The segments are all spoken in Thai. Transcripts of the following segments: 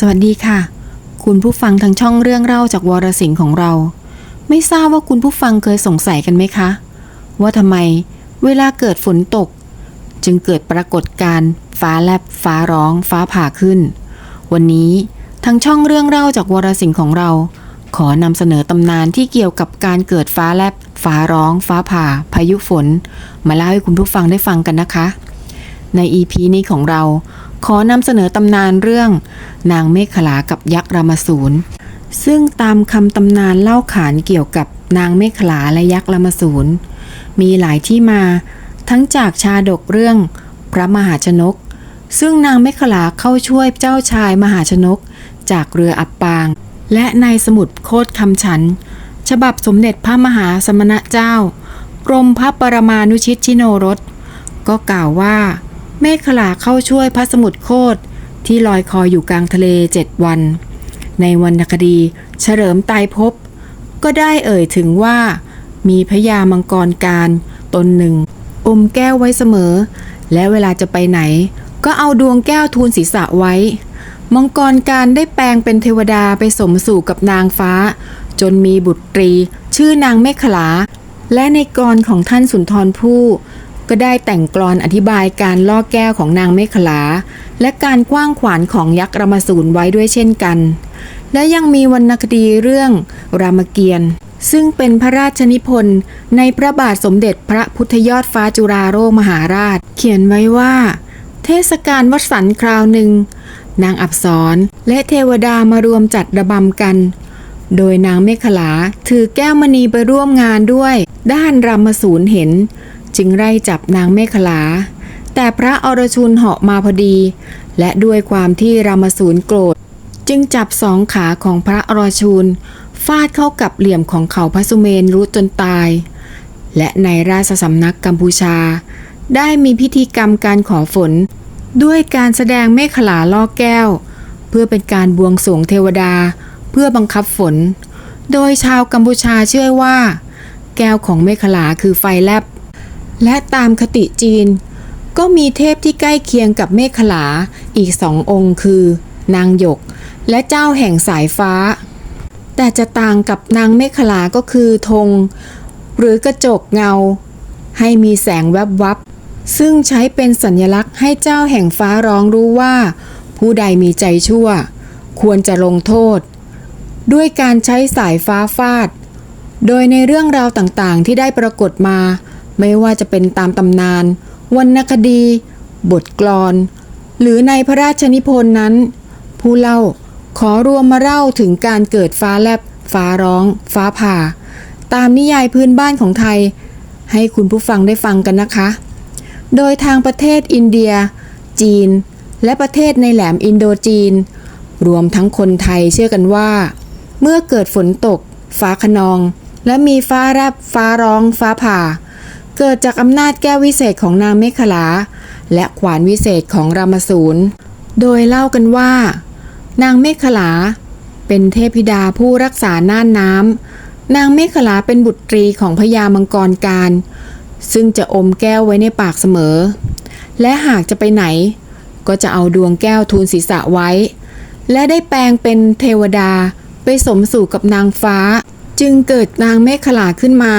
สวัสดีค่ะ คุณผู้ฟังทางช่องเรื่องเล่าจากวรสิงห์ของเรา ไม่ทราบว่าคุณผู้ฟังเคยสงสัยกันไหมคะ ว่าทำไมเวลาเกิดฝนตก จึงเกิดปรากฏการณ์ฟ้าแลบฟ้าร้อง ฟ้าผ่าขึ้น วันนี้ทางช่องเรื่องเล่าจากวรสิงห์ของเรา ขอนำเสนอตำนานที่เกี่ยวกับการเกิดฟ้าแลบฟ้าร้อง ฟ้าผ่า พายุฝน มาเล่าให้คุณผู้ฟังได้ฟังกันนะคะ ใน EP นี้ของเรา ขอนำเสนอตำนานเรื่อง นางเมฆขลากับยักษ์รามสูรซึ่งตามคำตำนานเล่าขานเกี่ยวกับนางเมฆขลาและยักษ์รามสูรมีหลายที่มาทั้งจากชาดกเรื่องพระมหาชนก ซึ่งนางเมฆขลาเข้าช่วยเจ้าชายมหาชนก จากเรืออับปาง และในสมุดโคตรคำฉัน ฉบับสมเด็จพระมหาสมณะเจ้า กรมพระปรมานุชิตชิโนรสก็กล่าวว่า เมฆขลาเข้าช่วยพระสมุทรโคตรที่ลอยคออยู่กลางทะเลเจ็ดวัน ในวรรณคดี เฉลิมไตรภพก็ได้เอ่ยถึงว่า มีพญามังกรการตนหนึ่ง อมแก้วไว้เสมอ และเวลาจะไปไหน ก็เอาดวงแก้วทูลศีรษะไว้ มังกรการได้แปลงเป็นเทวดาไปสมสู่กับนางฟ้า จนมีบุตรี ชื่อนางเมฆขลา และในกรของท่านสุนทรภู่ ก็ได้แต่งกลอนอธิบายการล่อแก้วของนางเมฆขลา และการกว้างขวานของยักษ์รามสูรไว้ด้วยเช่นกัน และยังมีวรรณคดีเรื่องรามเกียรติ์ซึ่งเป็นพระราชนิพนธ์ในพระบาทสมเด็จพระพุทธยอดฟ้าจุฬาโลกมหาราช เขียนไว้ว่า เทศกาลวัดสันคราวหนึ่ง นางอับสรและเทวดามารวมจัดระบำกัน โดยนางเมขลาถือแก้วมณีไปร่วมงานด้วย ด้านรามสูรเห็น จึงไล่จับนางเมขลา แต่พระอรชุนเหาะมาพอดี และด้วยความที่รามสูรโกรธ จึงจับสองขาของพระอรชุนฟาดเข้ากับเหลี่ยมของเขาพระสุเมนรุจนตาย และในราชสำนักกัมพูชา ได้มีพิธีกรรมการขอฝน ด้วยการแสดงเมฆขลาล่อแก้ว เพื่อเป็นการบวงสรวงเทวดา เพื่อบังคับฝน โดยชาวกัมพูชาเชื่อว่า แก้วของเมฆขลาคือไฟแลบ และตามคติจีน ก็มีเทพที่ใกล้เคียงกับเมฆขลาอีกสององค์คือ นางหยก และเจ้าแห่งสายฟ้า แต่จะต่างกับนางเมฆลาก็คือธง หรือกระจกเงา ให้มีแสงแวบวับ ซึ่งใช้เป็นสัญลักษณ์ให้เจ้าแห่งฟ้าร้องรู้ว่า ผู้ใดมีใจชั่ว ควรจะลงโทษ ด้วยการใช้สายฟ้าฟาด โดยในเรื่องราวต่างๆที่ได้ปรากฏมา ไม่ว่าจะเป็นตามตำนานวรรณคดี บทกลอน หรือในพระราชนิพนธ์นั้น ผู้เล่าขอรวมมาเล่าถึงการเกิดฟ้าแลบ ฟ้าร้อง ฟ้าผ่า ตามนิยายพื้นบ้านของไทย ให้คุณผู้ฟังได้ฟังกันนะคะ โดยทางประเทศอินเดีย จีน และประเทศในแหลมอินโดจีน รวมทั้งคนไทยเชื่อกันว่า เมื่อเกิดฝนตก ฟ้าขนอง และมีฟ้าแรบฟ้าร้อง ฟ้าผ่า เกิดจากอำนาจแก้ววิเศษของนางเมขลา และขวานวิเศษของรามสูรโดยเล่ากันว่า นางเมขลา เป็นเทพธิดาผู้รักษาน่านน้ำนางเมขลาเป็นบุตรีของพญามังกรการ ซึ่งจะอมแก้วไว้ในปากเสมอ และหากจะไปไหน ก็จะเอาดวงแก้วทูลศีรษะไว้ และได้แปลงเป็นเทวดาไปสมสู่กับนางฟ้า จึงเกิดนางเมขลาขึ้นมา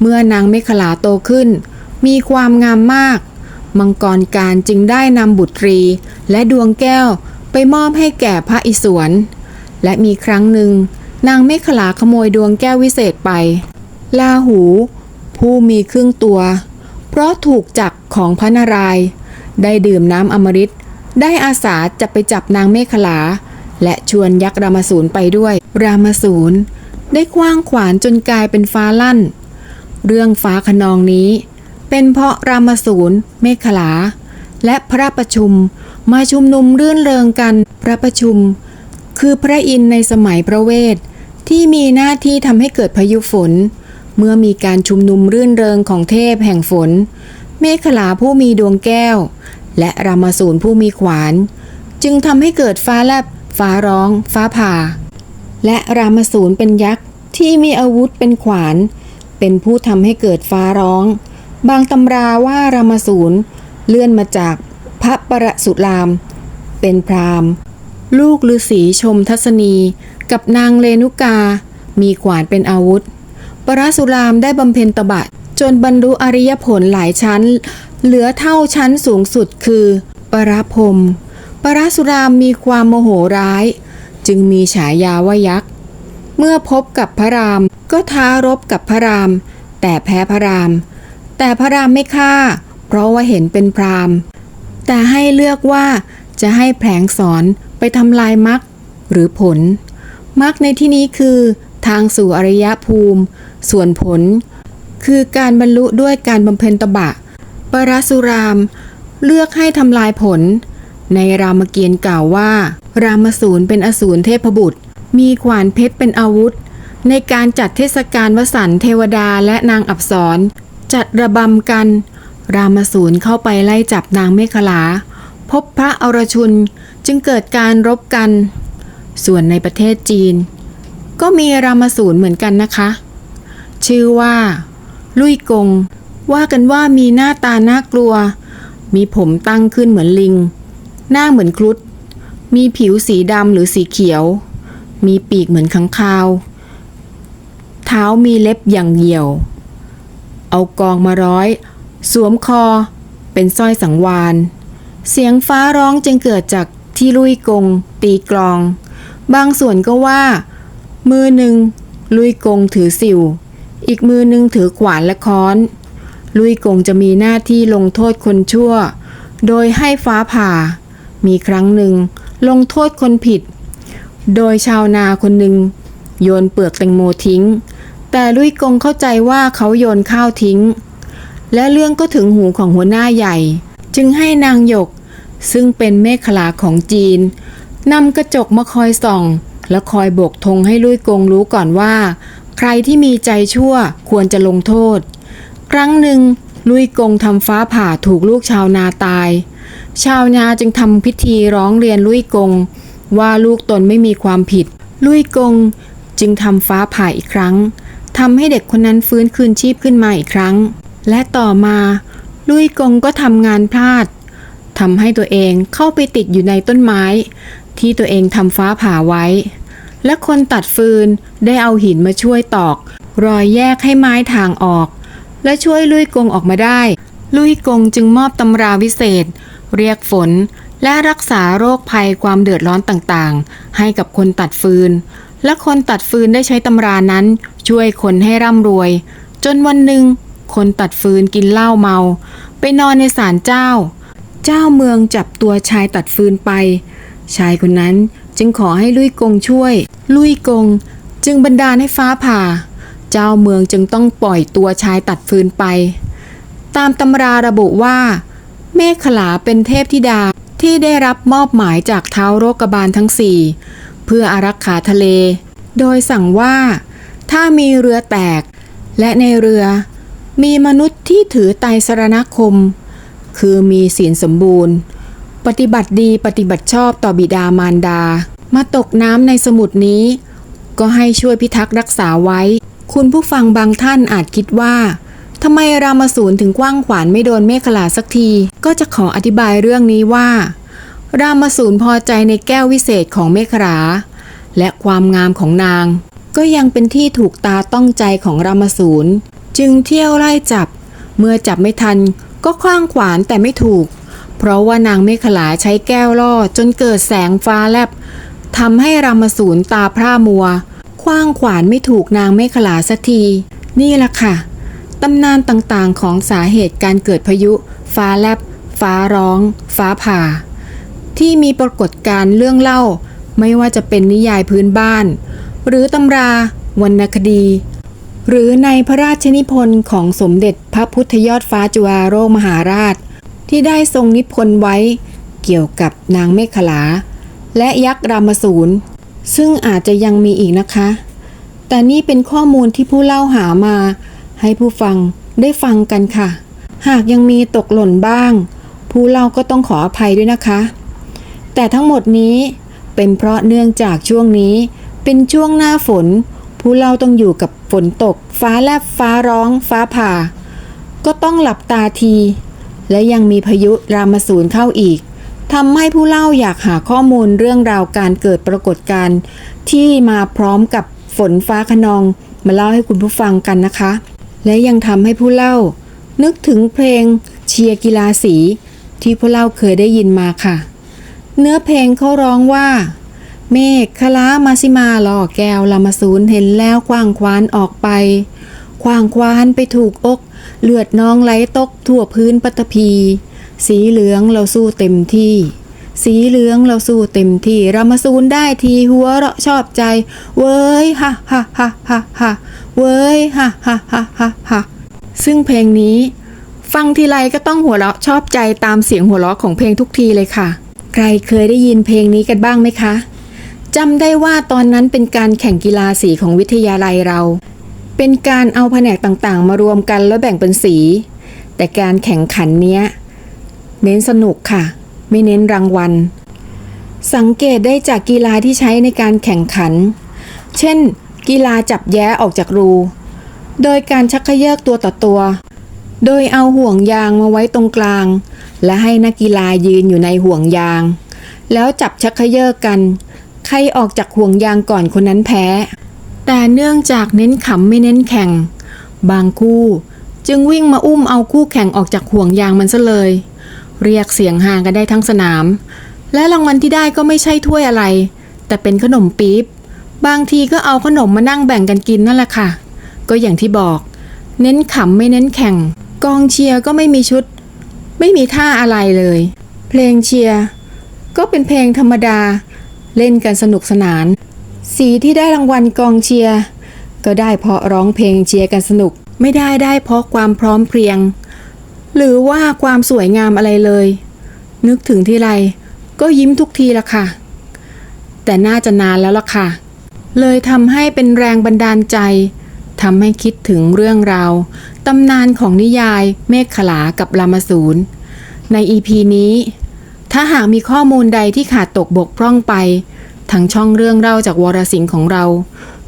เมื่อนางเมขลาโตขึ้น มีความงามมาก มังกรการจึงได้นำบุตรี และดวงแก้วไปมอบให้แก่พระอิศวร และมีครั้งหนึ่ง นางเมขลาขโมยดวงแก้ววิเศษไป ลาหู ผู้มีครึ่งตัว เพราะถูกจักรของพระนารายณ์ได้ดื่มน้ำอมฤตได้อาสาจะไปจับนางเมขลา และชวนยักษ์รามสูรไปด้วย รามสูรได้คว้างขวานจนกลายเป็นฟ้าลั่น เรื่องฟ้าขนองนี้ เป็นเพราะรามสูรเมขลา และพระประชุมมาชุมนุมรื่นเริงกันพระประชุม คือพระอินทร์ในสมัยพระเวทที่มีหน้าที่ทำให้เกิดพายุฝน เมื่อมีการชุมนุมรื่นเริงของเทพแห่งฝน เมขลาผู้มีดวงแก้ว และรามสูรผู้มีขวาน จึงทำให้เกิดฟ้าแลบฟ้าร้อง ฟ้าผ่า และรามสูรเป็นยักษ์ที่มีอาวุธเป็นขวาน เป็นผู้ทำให้เกิดฟ้าร้อง บางตำราว่ารามสูรเลื่อนมาจากพระประสุราม เป็นพราหมณ์ ลูกฤาษีชมทัศนี กับนางเลนุกา มีขวานเป็นอาวุธ ประสุรามได้บำเพ็ญตบะ จนบรรลุอริยผลหลายชั้น เหลือเท่าชั้นสูงสุดคือ ปรพรมปรสุรามมีความโมโหร้าย จึงมีฉายาว่ายักษ์ เมื่อพบกับพระราม ก็ท้ารบกับพระราม แต่แพ้พระราม แต่พระรามไม่ฆ่า เพราะว่าเห็นเป็นพรามแต่ให้เลือกว่าจะให้แผลงสอนไปทำลายมรรคหรือผลมรรคในที่นี้คือ ทางสู่อริยภูมิ ส่วนผล คือการบรรลุด้วยการบำเพ็ญตบะ ปรสุราม เลือกให้ทำลายผล ในรามเกียรติกล่าวว่า รามสูรเป็นอสูรเทพบุตร มีขวานเพชรเป็นอาวุธ ในการจัดเทศกาลวสันเทวดาและนางอับสร จัดระบำกัน รามสูรเข้าไปไล่จับนางเมขลา พบพระอรชุนจึงเกิดการรบกัน ส่วนในประเทศจีน ก็มีรามสูรเหมือนกันนะคะ ชื่อว่า ลุยกง ว่ากันว่ามีหน้าตาน่ากลัว มีผมตั้งขึ้นเหมือนลิง หน้าเหมือนครุฑมีผิวสีดำหรือสีเขียว มีปีกเหมือนขังคาว เท้ามีเล็บอย่างเหี่ยว เอากองมาร้อย สวมคอ เป็นสร้อยสังวานเสียงฟ้าร้องจึงเกิดจากที่ลุยกง ตีกลอง บางส่วนก็ว่า มือหนึ่ง ลุยกงถือสิว อีกมือหนึ่งถือขวานและค้อน ลุยกงจะมีหน้าที่ลงโทษคนชั่ว โดยให้ฟ้าผ่า มีครั้งหนึ่ง ลงโทษคนผิด โดยชาวนาคนหนึ่งโยนเปลือกแตงโมทิ้ง แต่ลุยกงเข้าใจว่าเขาโยนข้าวทิ้ง และเรื่องก็ถึงหูของหัวหน้าใหญ่ จึงให้นางหยก ซึ่งเป็นเมฆขลาของจีนนำกระจกมาคอยส่อง และคอยโบกธงให้ลุยกงรู้ก่อนว่า ใครที่มีใจชั่วควรจะลงโทษ ครั้งหนึ่งลุยกงทำฟ้าผ่าถูกลูกชาวนาตาย ชาวนาจึงทำพิธีร้องเรียนลุยกง ว่าลูกตนไม่มีความผิด ลุยกงจึงทำฟ้าผ่าอีกครั้งทำให้เด็กคนนั้นฟื้นคืนชีพขึ้นมาอีกครั้ง และต่อมา ลุยกงก็ทำงานพลาดทำให้ตัวเองเข้าไปติดอยู่ในต้นไม้ ที่ตัวเองทำฟ้าผ่าไว้ และคนตัดฟืนได้เอาหินมาช่วยตอก รอยแยกให้ไม้ทางออก และช่วยลุยกงออกมาได้ ลุยกงจึงมอบตำราวิเศษ เรียกฝน และรักษาโรคภัยความเดือดร้อนต่างๆ ให้กับคนตัดฟืน และคนตัดฟืนได้ใช้ตำรานั้น ช่วยคนให้ร่ำรวย จนวันหนึ่ง คนตัดฟืนกินเหล้าเมา ไปนอนในศาลเจ้า เจ้าเมืองจับตัวชายตัดฟืนไป ชายคนนั้นจึงขอให้ลุยกงช่วย ลุยกง จึงบันดาลให้ฟ้าผ่า เจ้าเมืองจึงต้องปล่อยตัวชายตัดฟืนไป ตามตำราระบุว่า เมฆขลาเป็นเทพธิดา ที่ได้รับมอบหมายจากเท้าโรกบาลทั้งสี่เพื่ออารักขาทะเล โดยสั่งว่า ถ้ามีเรือแตก และในเรือ มีมนุษย์ที่ถือไตรสรณคม คือมีศีลสมบูรณ์ ปฏิบัติดีปฏิบัติชอบต่อบิดามารดา มาตกน้ำในสมุทรนี้ ก็ให้ช่วยพิทักษ์รักษาไว้ คุณผู้ฟังบางท่านอาจคิดว่า ทำไมรามสูรถึงกว้างขวานไม่โดนเมฆขลาสักที ก็จะขออธิบายเรื่องนี้ว่า รามสูรพอใจในแก้ววิเศษของเมฆรา และความงามของนาง ก็ยังเป็นที่ถูกตาต้องใจของรามสูรจึงเที่ยวไล่จับ เมื่อจับไม่ทันก็คว้างขวานแต่ไม่ถูก เพราะว่านางเมฆลาใช้แก้วล่อจนเกิดแสงฟ้าแลบทำให้รามสูรตาพร่ามัวคว้างขวานไม่ถูกนางเมฆลาสักที นี่แหละค่ะ ตำนานต่างๆ ของสาเหตุการเกิดพายุ ฟ้าแลบ ฟ้าร้อง ฟ้าผ่า ที่มีปรากฏการณ์เรื่องเล่า ไม่ว่าจะเป็นนิยายพื้นบ้าน หรือตำราวรรณคดี หรือในพระราชนิพนธ์ของสมเด็จพระพุทธยอดฟ้าจุฬาโลกมหาราช ที่ได้ทรงนิพนธ์ไว้เกี่ยวกับนางเมฆขลา และยักษ์รามสูรซึ่งอาจจะยังมีอีกนะคะ แต่นี่เป็นข้อมูลที่ผู้เล่าหามา ให้ผู้ฟังได้ฟังกันค่ะ หากยังมีตกหล่นบ้าง ผู้เล่าก็ต้องขออภัยด้วยนะคะ แต่ทั้งหมดนี้เป็นเพราะเนื่องจากช่วงนี้เป็นช่วงหน้าฝน ผู้เล่าต้องอยู่กับฝนตก ฟ้าแลบฟ้าร้อง ฟ้าผ่า ก็ต้องหลับตาที และยังมีพายุรามสูรเข้าอีกทำให้ผู้เล่าอยากหาข้อมูลเรื่องราวการเกิดปรากฏการณ์ที่มาพร้อมกับฝนฟ้าขนอง มาเล่าให้คุณผู้ฟังกันนะคะ และยังทำให้ผู้เล่า นึกถึงเพลงเชียร์กีฬาสี ที่ผู้เล่าเคยได้ยินมาค่ะ เนื้อเพลงเขาร้องว่า เมฆคลามาสิมาหล่อแก้วลามาสูนเห็นแล้วคว้างควานออกไปคว้างควานไปถูกอก เลือดนองไหลตกทั่วพื้นปัตภี สีเหลืองเราสู้เต็มที่สีเหลืองเราสู้เต็มที่เรามาซูนได้ทีหัวเราะชอบใจ เว้ยฮ่าฮ่าฮ่าฮ่าฮ่า เว้ยฮ่าฮ่าฮ่าฮ่าฮ่าซึ่งเพลงนี้ ฟังทีไรก็ต้องหัวเราะชอบใจตามเสียงหัวเราะของเพลงทุกทีเลยค่ะ ใครเคยได้ยินเพลงนี้กันบ้างไหมคะจำได้ว่าตอนนั้นเป็นการแข่งกีฬาสีของวิทยาลัยเรา เป็นการเอาแผนกต่างๆ มารวมกันแล้วแบ่งเป็นสี แต่การแข่งขันเนี้ย เน้นสนุกค่ะ ไม่เน้นรางวัล สังเกตได้จากกีฬาที่ใช้ในการแข่งขัน เช่น กีฬาจับแย้ออกจากรู โดยการชักเขยือกตัวต่อตัว โดยเอาห่วงยางมาไว้ตรงกลาง และให้นักกีฬายืนอยู่ในห่วงยาง แล้วจับชักเขยือกกัน ใครออกจากห่วงยางก่อนคนนั้นแพ้ แต่เนื่องจากเน้นขำไม่เน้นแข่ง บางคู่จึงวิ่งมาอุ้มเอาคู่แข่งออกจากห่วงยางมันซะเลย เรียกเสียงฮางกันได้ทั้งสนาม และรางวัลที่ได้ก็ไม่ใช่ถ้วยอะไร แต่เป็นขนมปี๊บ บางทีก็เอาขนมมานั่งแบ่งกันกินนั่นแหละค่ะ ก็อย่างที่บอก เน้นขำไม่เน้นแข่ง กองเชียร์ก็ไม่มีชุด ไม่มีท่าอะไรเลย เพลงเชียร์ก็เป็นเพลงธรรมดา เล่นกันสนุกสนาน สีที่ได้รางวัลกองเชียร์ก็ได้เพราะร้องเพลงเชียร์กันสนุก ไม่ได้ได้เพราะความพร้อมเพรียง หรือว่าความสวยงามอะไรเลย นึกถึงที่ไรก็ยิ้มทุกทีละค่ะ แต่น่าจะนานแล้วล่ะค่ะ เลยทำให้เป็นแรงบันดาลใจทำให้คิดถึงเรื่องราวตำนานของนิยายเมฆขลากับรามาสูนในอีพีนี้ ถ้าหากมีข้อมูลใดที่ขาดตกบกพร่องไปทางช่องเรื่องเล่าจากวรสิงห์ของเรา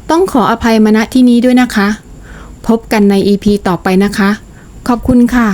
ต้องขออภัยมาณที่นี้ด้วยนะคะ พบกันในอีพีต่อไปนะคะ ขอบคุณค่ะ